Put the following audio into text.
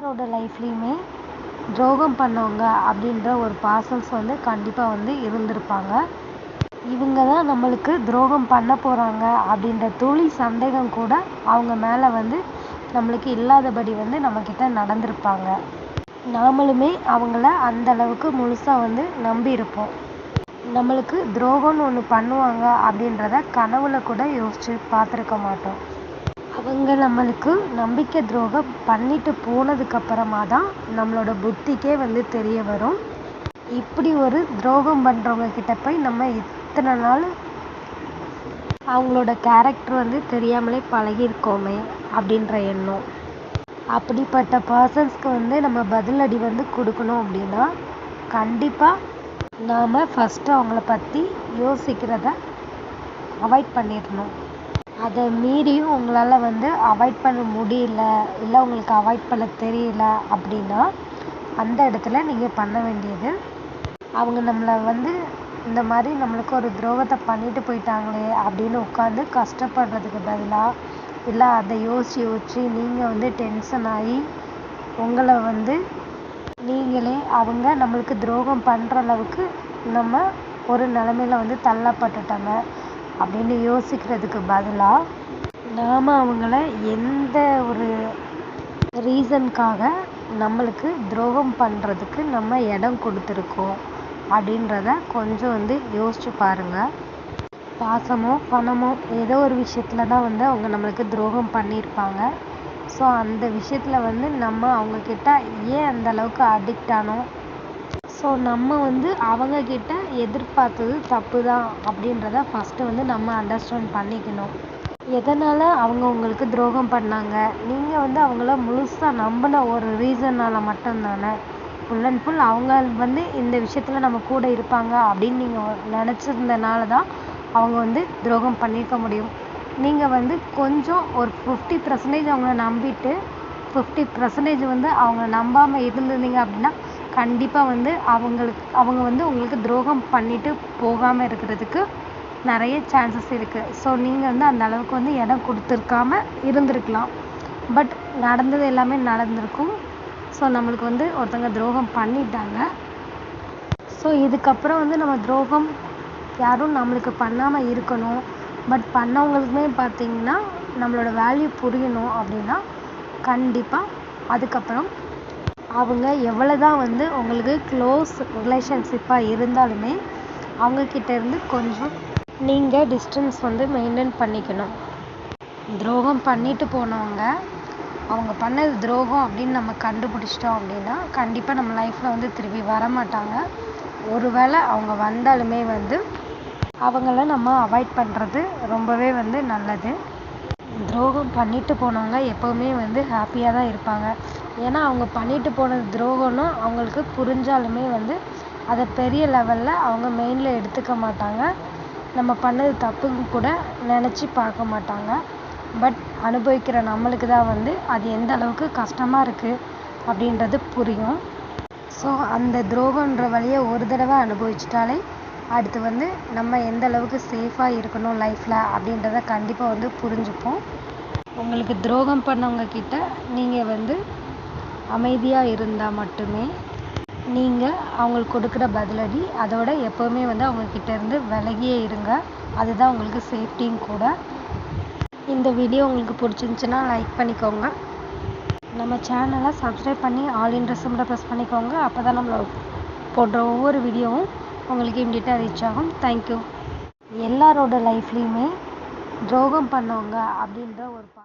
எல்லாரோட லைஃப்லேயுமே துரோகம் பண்ணவங்க அப்படின்ற ஒரு பர்சன்ஸ் வந்து கண்டிப்பாக வந்து இருந்திருப்பாங்க. இவங்க தான் நம்மளுக்கு துரோகம் பண்ண போகிறாங்க அப்படின்ற துளி சந்தேகம் கூட அவங்க மேலே வந்து நம்மளுக்கு இல்லாதபடி வந்து நம்மக்கிட்ட நடந்திருப்பாங்க. நாமளுமே அவங்கள அந்த அளவுக்கு முழுசாக வந்து நம்பியிருப்போம் நம்மளுக்கு துரோகம்னு ஒன்று பண்ணுவாங்க அப்படின்றத கனவுல கூட யோசிச்சு பார்த்துருக்க மாட்டோம். அவங்க நம்மளுக்கு நம்பிக்கை துரோகம் பண்ணிட்டு போனதுக்கு அப்புறமா தான் நம்மளோட புத்திக்கே வந்து தெரிய வரும். இப்படி ஒரு துரோகம் பண்ணுறவங்க கிட்ட போய் நம்ம இத்தனை நாள் அவங்களோட கேரக்டர் வந்து தெரியாமலே பழகியிருக்கோமே அப்படின்ற எண்ணம். அப்படிப்பட்ட பர்சன்ஸ்க்கு வந்து நம்ம பதிலடி வந்து கொடுக்கணும் அப்படின்னா கண்டிப்பாக நாம் ஃபஸ்ட்டு அவங்கள பற்றி யோசிக்கிறத அவாய்ட் பண்ணிடணும். அதை மீறியும் உங்களால் வந்து அவாய்ட் பண்ண முடியல இல்லை உங்களுக்கு அவாய்ட் பண்ண தெரியல அப்படின்னா அந்த இடத்துல நீங்கள் பண்ண வேண்டியது அவங்க நம்மளை வந்து இந்த மாதிரி நம்மளுக்கு ஒரு துரோகத்தை பண்ணிட்டு போயிட்டாங்களே அப்படின்னு உட்காந்து கஷ்டப்படுறதுக்கு பதிலாக இல்லை அதை யோசிச்சு யோசிச்சு நீங்கள் வந்து டென்ஷன் ஆகி உங்களை வந்து நீங்களே அவங்க நம்மளுக்கு துரோகம் பண்ணுற அளவுக்கு நம்ம ஒரு நிலமையில வந்து தள்ளப்பட்டுட்டாங்க அப்படின்னு யோசிக்கிறதுக்கு பதிலாக நாம் அவங்கள எந்த ஒரு ரீசனுக்காக நம்மளுக்கு துரோகம் பண்ணுறதுக்கு நம்ம இடம் கொடுத்துருக்கோம் அப்படின்றத கொஞ்சம் வந்து யோசிச்சு பாருங்கள் பாசமோ பணமோ ஏதோ ஒரு விஷயத்தில் தான் வந்து அவங்க நம்மளுக்கு துரோகம் பண்ணியிருப்பாங்க. ஸோ அந்த விஷயத்தில் வந்து நம்ம அவங்கக்கிட்ட ஏன் அந்த அளவுக்கு அடிக்ட் ஆனோம்? ஸோ நம்ம வந்து அவங்கக்கிட்ட எதிர்பார்த்தது தப்பு தான் அப்படின்றத ஃபஸ்ட்டு வந்து நம்ம அண்டர்ஸ்டாண்ட் பண்ணிக்கணும். எதனால் அவங்க உங்களுக்கு துரோகம் பண்ணாங்க? நீங்கள் வந்து அவங்கள முழுசாக நம்பின ஒரு ரீசனால் மட்டும்தானே? ஃபுல் அண்ட் ஃபுல் அவங்க வந்து இந்த விஷயத்தில் நம்ம கூட இருப்பாங்க அப்படின்னு நீங்கள் நினச்சிருந்தனால தான் அவங்க வந்து துரோகம் பண்ணியிருக்க முடியும். நீங்கள் வந்து கொஞ்சம் ஒரு ஃபிஃப்டி பர்சன்டேஜ் அவங்கள நம்பிட்டு ஃபிஃப்டி பர்சன்டேஜ் வந்து அவங்க நம்பாமல் இருந்திருந்தீங்க அப்படின்னா கண்டிப்பாக வந்து அவங்களுக்கு அவங்க வந்து உங்களுக்கு துரோகம் பண்ணிட்டு போகாமல் இருக்கிறதுக்கு நிறைய சான்சஸ் இருக்குது ஸோ நீங்கள் வந்து அந்த அளவுக்கு வந்து இடம் கொடுத்துருக்காம இருந்திருக்கலாம். பட் நடந்தது எல்லாமே நடந்திருக்கும். ஸோ நம்மளுக்கு வந்து ஒருத்தங்க துரோகம் பண்ணிட்டாங்க. ஸோ இதுக்கப்புறம் வந்து நம்ம துரோகம் யாரும் நம்மளுக்கு பண்ணாமல் இருக்கணும். பட் பண்ணவங்களுக்குமே பார்த்தீங்கன்னா நம்மளோட வேல்யூ புரியணும் அப்படின்னா கண்டிப்பாக அதுக்கப்புறம் அவங்க எவ்வளோ தான் வந்து உங்களுக்கு க்ளோஸ் ரிலேஷன்ஷிப்பாக இருந்தாலுமே அவங்கக்கிட்ட இருந்து கொஞ்சம் நீங்கள் டிஸ்டன்ஸ் வந்து மெயின்டைன் பண்ணிக்கணும். துரோகம் பண்ணிட்டு போனவங்க அவங்க பண்ணது துரோகம் அப்படின்னு நம்ம கண்டுபிடிச்சிட்டோம் அப்படின்னா கண்டிப்பாக நம்ம லைஃப்பில் வந்து திருப்பி வர மாட்டாங்க ஒருவேளை அவங்க வந்தாலுமே வந்து அவங்கள நம்ம அவாய்ட் பண்ணுறது ரொம்பவே வந்து நல்லது. துரோகம் பண்ணிட்டு போனவங்க எப்போவுமே வந்து ஹாப்பியாக தான் இருப்பாங்க. ஏன்னா அவங்க பண்ணிட்டு போன துரோகம்னு அவங்களுக்கு புரிஞ்சாலுமே வந்து அதை பெரிய லெவலில் அவங்க மெயினில் எடுத்துக்க மாட்டாங்க. நம்ம பண்ணது தப்புன்னு கூட நினச்சி பார்க்க மாட்டாங்க. பட் அனுபவிக்கிற நம்மளுக்கு தான் வந்து அது எந்த அளவுக்கு கஷ்டமாக இருக்குது அப்படின்றது புரியும். ஸோ அந்த துரோகன்ற வழியை ஒரு தடவை அனுபவிச்சிட்டாலே அடுத்து வந்து நம்ம எந்த அளவுக்கு சேஃபாக இருக்கணும் லைஃப்பில் அப்படின்றத கண்டிப்பாக வந்து புரிஞ்சுப்போம். உங்களுக்கு துரோகம் பண்ணவங்க கிட்ட நீங்கள் வந்து அமைதியாக இருந்தால் மட்டுமே நீங்கள் அவங்களுக்கு கொடுக்குற பதிலடி அதோட எப்போவுமே வந்து அவங்கக்கிட்ட இருந்து விலகியே இருங்க. அதுதான் உங்களுக்கு சேஃப்டியும் கூட. இந்த வீடியோ உங்களுக்கு பிடிச்சிருந்துச்சின்னா லைக் பண்ணிக்கோங்க. நம்ம சேனலை சப்ஸ்கிரைப் பண்ணி ஆல் இன்ட்ரெஸ்ட் ப்ரெஸ் பண்ணிக்கோங்க. அப்போ தான் நம்மளோட போடுற ஒவ்வொரு வீடியோவும் உங்களுக்கு இம்மிடியட்டாக ரீச் ஆகும். தேங்க்யூ எல்லாரோட லைஃப்லேயுமே துரோகம் பண்ணவங்க அப்படின்ற ஒரு பா